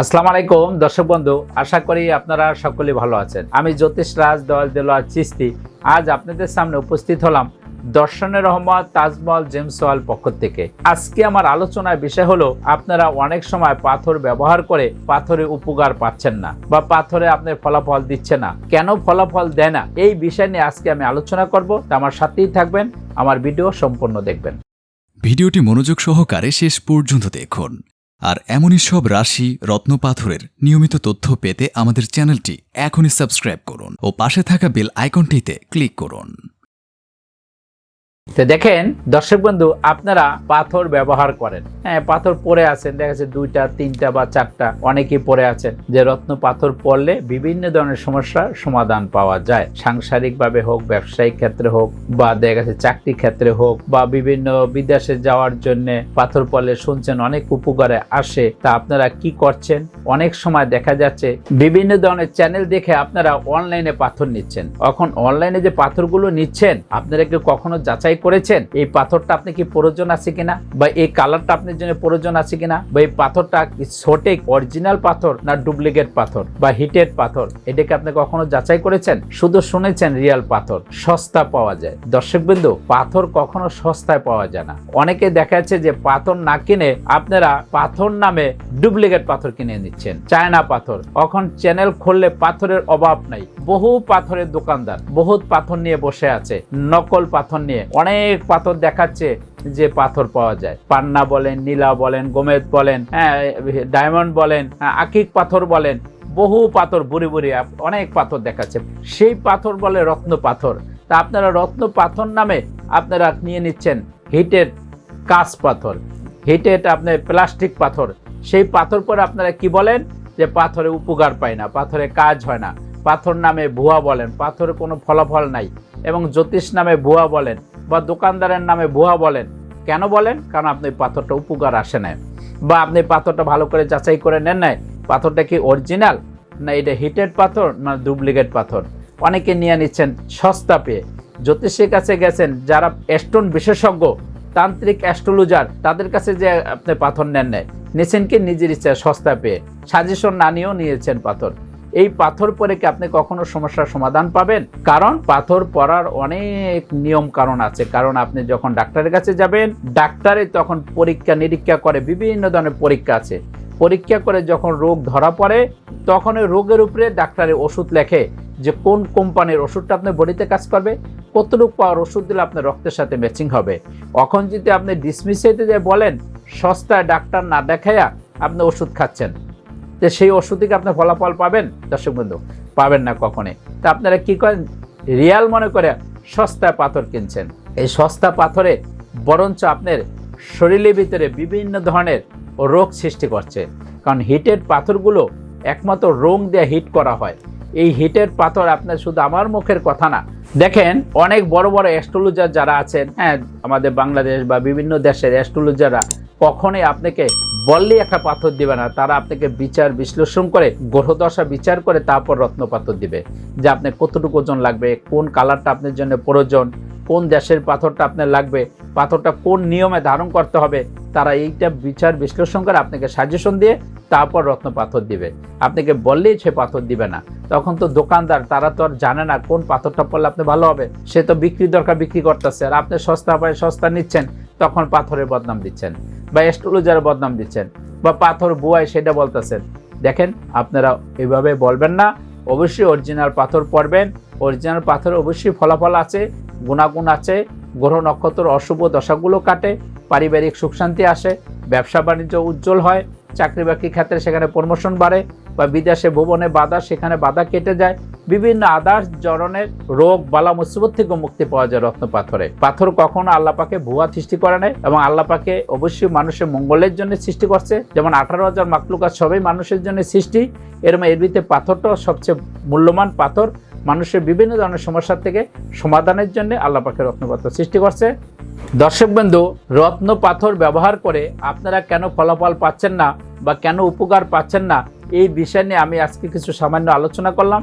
আসসালামু আলাইকুম, দর্শক বন্ধু, আশা করি আপনারা সকলে ভালো আছেন। আমি জ্যোতিষ রাজ, দয়াল দেলোয়ার চিস্তি আজ আপনাদের সামনে উপস্থিত হলাম দর্শনের রহমত তাজমহল জেমস ওয়াল পক্ষ থেকে। আজকে আমার আলোচনার বিষয় হলো, আপনারা অনেক সময় পাথর ব্যবহার করে পাথরে উপকার পাচ্ছেন না বা পাথরে আপনার ফলাফল দিচ্ছে না। কেন ফলাফল দেয় না? এই বিষয় নিয়ে আজকে আমি আলোচনা করব। তা আমার সাথেই থাকবেন, আমার ভিডিও সম্পূর্ণ দেখবেন। ভিডিওটি মনোযোগ সহকারে শেষ পর্যন্ত দেখুন। আর এমনই সব রাশি রত্নপাথরের নিয়মিত তথ্য পেতে আমাদের চ্যানেলটি এখনই সাবস্ক্রাইব করুন ও পাশে থাকা বেল আইকনটিতে ক্লিক করুন। তো দেখেন, দর্শক বন্ধু, আপনারা পাথর ব্যবহার করেন। হ্যাঁ পাথর পরে আছেন, দেখা যাচ্ছে দুইটা, তিনটা বা চারটা, অনেকেই পরে আছেন। যে রত্ন পাথর পড়লে বিভিন্ন ধরনের সমস্যার সমাধান পাওয়া যায়। সাংসারিক ভাবে হোক, ব্যবসায়িক ক্ষেত্রে হোক, বা দেখা যাচ্ছে চাকরি ক্ষেত্রে হোক, বা বিভিন্ন বিদেশে যাওয়ার জন্য পাথর পড়লে শুনছেন অনেক উপকারে আসে। তা আপনারা কি করছেন? অনেক সময় দেখা যাচ্ছে বিভিন্ন ধরনের চ্যানেল দেখে আপনারা অনলাইনে পাথর নিচ্ছেন। এখন অনলাইনে যে পাথরগুলো নিচ্ছেন, আপনারা কি কখনো যাচাই করেছেন? এই পাথরটা আপনি কি প্রয়োজন আছে কিনা? বা এই কালারটা আপনার জন্য প্রয়োজন আছে কিনা? বা এই পাথরটা সঠিক অরিজিনাল পাথর না ডুপ্লিকেট পাথর বা হিটেড পাথর? এটাকে আপনি কখনো যাচাই করেছেন? শুধু শুনেছেন রিয়াল পাথর, সস্তা পাওয়া যায়। দর্শক বিন্দু পাথর কখনো সস্তায় পাওয়া যায় না। অনেকে দেখা যাচ্ছে যে পাথর না কিনে আপনারা পাথর নামে ডুপ্লিকেট পাথর কিনে নিচ্ছেন। চায়না পাথর, এখন চ্যানেল খুললে পাথরের অভাব নাই। বহু পাথরের দোকানদার, বহুত পাথর নিয়ে বসে আছে, নকল পাথর নিয়ে। অনেক পাথর দেখাচ্ছে যে পাথর পাওয়া যায়। পান্না বলেন নীলা বলেন গোমেদ বলেন হ্যাঁ ডায়মন্ড বলেন হ্যাঁ, আকিক পাথর বলেন বহু পাথর বুড়ি বুড়ি অনেক পাথর দেখাচ্ছে। সেই পাথর বলে রত্ন পাথর। তা আপনারা রত্ন পাথর নামে আপনারা নিয়ে নিচ্ছেন হিটের কাঁচ পাথর। হিটেড আপনার প্লাস্টিক পাথর। সেই পাথর পরে আপনারা কি বলেন? যে পাথরে উপকার পায় না পাথরে কাজ হয় না। পাথর নামে ভুয়া বলেন পাথরে কোনো ফলাফল নাই। এবং জ্যোতিষ নামে ভুয়া বলেন বা দোকানদারের নামে ভুয়া বলেন, কেন বলেন? কারণ আপনি পাথরটা উপকার আসে না বা আপনি পাথরটা ভালো করে যাচাই করে নেন নাই। পাথরটা কি অরিজিনাল না, এটা হিটেড পাথর না ডুপ্লিকেট পাথর? অনেকে নিয়ে নিচ্ছেন সস্তা পেয়ে। জ্যোতিষের কাছে গেছেন, যারা স্টোন বিশেষজ্ঞ, তান্ত্রিক অ্যাস্ট্রোলজার তাদের কাছে যে আপনি পাথর নেন নেয় নিয়েছেন কি? নিজের ইচ্ছা সস্তা পেয়ে। সাজেশন না নিয়েও নিয়েছেন পাথর। এই পাথর পরে কি আপনি কখনো সমস্যার সমাধান পাবেন? কারণ পাথর পরার অনেক নিয়ম কারণ আছে। কারণ আপনি যখন ডাক্তারের কাছে যাবেন ডাক্তারে তখন পরীক্ষা নিরীক্ষা করে, বিভিন্ন ধরনের পরীক্ষা আছে। পরীক্ষা করে যখন রোগ ধরা পড়ে, তখন ওই রোগের উপরে ডাক্তারের ওষুধ লেখে যে কোন কোম্পানির ওষুধটা আপনার বডিতে কাজ করবে, কতটুকু পাওয়ার ওষুধ দিলে আপনার রক্তের সাথে ম্যাচিং হবে। এখন যদি আপনি ডিসমিস হইতে যে বলেন, সস্তায় ডাক্তার না দেখাইয়া আপনি ওষুধ খাচ্ছেন। তো সেই ওষুধ থেকে আপনি ফলাফল পাবেন? দর্শক বন্ধু, পাবেন না কখনই। তা আপনারা কি করেন? রিয়াল মনে করে সস্তা পাথর কিনছেন। এই সস্তা পাথরে বরঞ্চ আপনার শরীরের ভিতরে বিভিন্ন ধরনের রোগ সৃষ্টি করছে। কারণ হিটেড পাথরগুলো একমাত্র রং দিয়ে হিট করা হয়। এই হিটের পাথর আপনার শুধু আমার মুখের কথা না। দেখেন, অনেক বড় বড় অ্যাস্ট্রোলজার যারা আছেন হ্যাঁ আমাদের বাংলাদেশ বা বিভিন্ন দেশের অ্যাস্ট্রোলজাররা কখনোই আপনাকে বললেই একটা পাথর দিবে না, তারা আপনাকে বিচার বিশ্লেষণ করে, গ্রহদশা বিচার করে তারপর রত্ন পাথর দিবে। যে আপনার কতটুকু ওজন লাগবে, কোন কালারটা আপনার জন্য প্রয়োজন, কোন দেশের পাথরটা আপনার লাগবে, পাথরটা কোন নিয়মে ধারণ করতে হবে, তারা এইটা বিচার বিশ্লেষণ করে আপনাকে সাজেশন দিয়ে তারপর রত্ন পাথর দিবে। আপনাকে বললেই সে পাথর দিবে না। তখন তো দোকানদার, তারা তো আর জানে না কোন পাথরটা পড়লে আপনি ভালো হবে। সে তো বিক্রি দরকার বিক্রি করতেছে, আর আপনি সস্তা পায় সস্তা নিচ্ছেন তখন পাথরের বদনাম দিচ্ছেন বা অ্যাস্ট্রোলজারের বদনাম দিচ্ছেন বা পাথর বুয়ায় সেটা বলতেছেন। দেখেন, আপনারা এভাবে বলবেন না। অবশ্যই অরিজিনাল পাথর পড়বেন। অরিজিনাল পাথর অবশ্যই ফলাফল আছে, গুণাগুণ আছে, গ্রহ নক্ষত্র অশুভ দশাগুলো কাটে, পারিবারিক সুখ শান্তি আসে, ব্যবসা বাণিজ্য উজ্জ্বল হয় চাকরি বাকরি ক্ষেত্রে সেখানে প্রমোশন বাড়ে বা বিদেশে ভুবনে বাধা, সেখানে বাধা কেটে যায়। বিভিন্ন আদার্স ধরনের রোগ, বালা, মুসিবত থেকে মুক্তি পাওয়া যায় রত্ন পাথরে। পাথর কখনো আল্লাহ পাকে ভুয়া সৃষ্টি করে নাই এবং আল্লাহ পাকে অবশ্যই মানুষের মঙ্গলের জন্য সৃষ্টি করছে। যেমন আঠারো হাজার মাকলুকাত সবাই মানুষের জন্য সৃষ্টি। এরম এর ভিতরে পাথরটাও সবচেয়ে মূল্যবান পাথর। মানুষের বিভিন্ন ধরনের সমস্যার থেকে সমাধানের জন্য আল্লাহ পাকে রত্নপাথর সৃষ্টি করছে। দর্শকবন্ধু রত্ন পাথর ব্যবহার করে আপনারা কেন ফলাফল পাচ্ছেন না বা কেন উপকার পাচ্ছেন না, এই বিষয় নিয়ে আমি আজকে কিছু সামান্য আলোচনা করলাম।